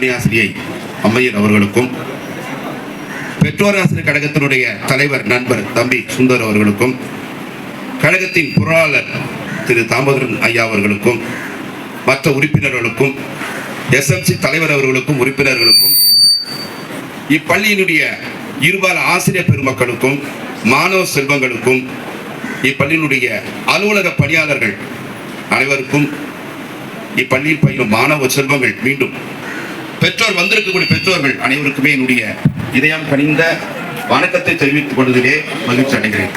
தலைமை ஆசிரியை அம்மையர் அவர்களுக்கும் பெற்றோர் ஆசிரியர் கழகத்தினுடைய தலைவர் நண்பர் தம்பி சுந்தர் அவர்களுக்கும் கழகத்தின் பொருளாளர் திரு தாமோதரன் ஐயா அவர்களுக்கும் மற்ற உறுப்பினர்களுக்கும் எஸ்எம்சி தலைவர் அவர்களுக்கும் உறுப்பினர்களுக்கும் இப்பள்ளியினுடைய இருபால ஆசிரியர் பெருமக்களுக்கும் மாணவ செல்வங்களுக்கும் இப்பள்ளியினுடைய அலுவலக பணியாளர்கள் அனைவருக்கும் இப்பள்ளியில் பயிலும் மாணவ செல்வங்கள் மீண்டும் பெற்றோர் வந்திருக்கக்கூடிய பெற்றோர்கள் அனைவருக்குமே என்னுடைய இதயம் கனிந்த வணக்கத்தை தெரிவித்துக் கொள்வதிலே மகிழ்ச்சி அடைகிறேன்.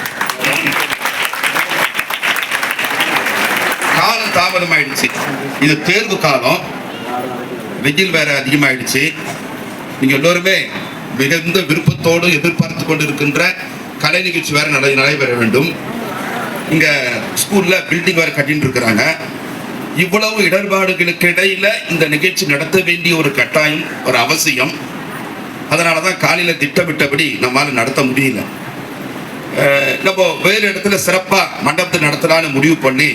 காலம் தாமதமாயிடுச்சு. இது தேர்வு காலம். வெயில் வேற அதிகமாயிடுச்சு. நீங்க எல்லோருமே மிகுந்த விருப்பத்தோடு எதிர்பார்த்து கொண்டு இருக்கின்ற கலை நிகழ்ச்சி வேற நடை நடைபெற வேண்டும். இங்க ஸ்கூல்ல பில்டிங் வேற கட்டின்னு இருக்கிறாங்க. இவ்வளவு இடர்பாடுகளுக்கு இடையில இந்த நிகழ்ச்சி நடத்த வேண்டிய ஒரு கட்டாயம் ஒரு அவசியம். அதனால தான் காலையில் திட்டமிட்டபடி நம்மால நடத்த முடியல. நம்ம வேறு இடத்துல சிறப்பாக மண்டபத்தை நடத்தலான்னு முடிவு பண்ணி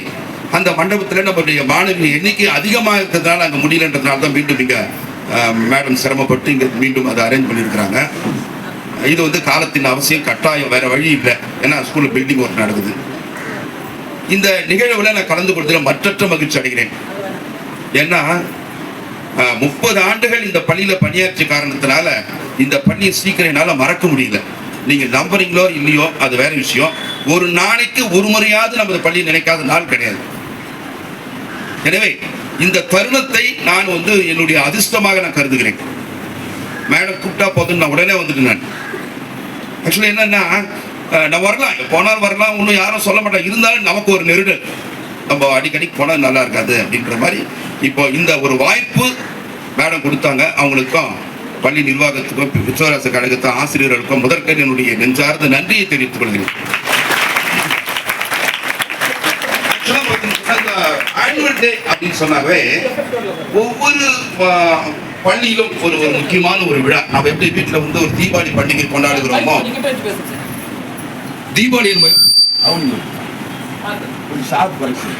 அந்த மண்டபத்தில் நம்மளுடைய மாணவி எண்ணிக்கை அதிகமாக இருக்கிறதுனால அங்கே முடியலன்றதுனால தான் மீண்டும் இங்கே மேடம் சிரமப்பட்டு இங்கே மீண்டும் அதை அரேஞ்ச் பண்ணியிருக்கிறாங்க. இது வந்து காலத்தின் அவசியம் கட்டாயம் வேற வழி இல்லை. ஏன்னா ஸ்கூலில் பில்டிங் ஒர்க் நடக்குது. இந்த நிகழ்வில் நான் கலந்து கொள்வதில் மற்றற்ற மகிழ்ச்சி அடைகிறேன். ஏன்னா முப்பது ஆண்டுகள் இந்த பள்ளியில் பணியாற்றிய காரணத்தினால இந்த பள்ளியை சீக்கிரம் என்னால் மறக்க முடியல. நீங்க நம்புறீங்களோ இல்லையோ அது வேற விஷயம். ஒரு நாளைக்கு ஒரு முறையாவது நமது பள்ளி நினைக்காத நாள் கிடையாது. எனவே இந்த தருணத்தை நான் வந்து என்னுடைய அதிர்ஷ்டமாக நான் கருதுகிறேன். மேடம் கூப்பிட்டா போதும் நான் உடனே வந்துட்டு நான். ஆக்சுவலி என்னன்னா நான் வரலாம் போனால் வரலாம். ஒன்றும் யாரும் சொல்ல மாட்டாங்க. இருந்தாலும் நமக்கு ஒரு நெருடல். நம்ம அடிக்கடி போனால் நல்லா இருக்காது அப்படின்ற மாதிரி இப்போ இந்த ஒரு வாய்ப்பு மேடம் கொடுத்தாங்க. அவங்களுக்கும் பள்ளி நிர்வாகத்துக்கும் விஸ்வராச கழகத்தை ஆசிரியர்களுக்கும் முதற்கன் என்னுடைய நெஞ்சார்ந்த நன்றியை தெரிவித்துக் கொள்கிறேன். Actually டே அப்படின்னு சொன்னாவே ஒவ்வொரு பள்ளியிலும் ஒரு ஒரு முக்கியமான ஒரு விழா. நம்ம எப்படி வீட்டில் வந்து ஒரு தீபாவளி பண்டிகை கொண்டாடுகிறோமோ దీపావళి అవును సాగు పరిస్థితి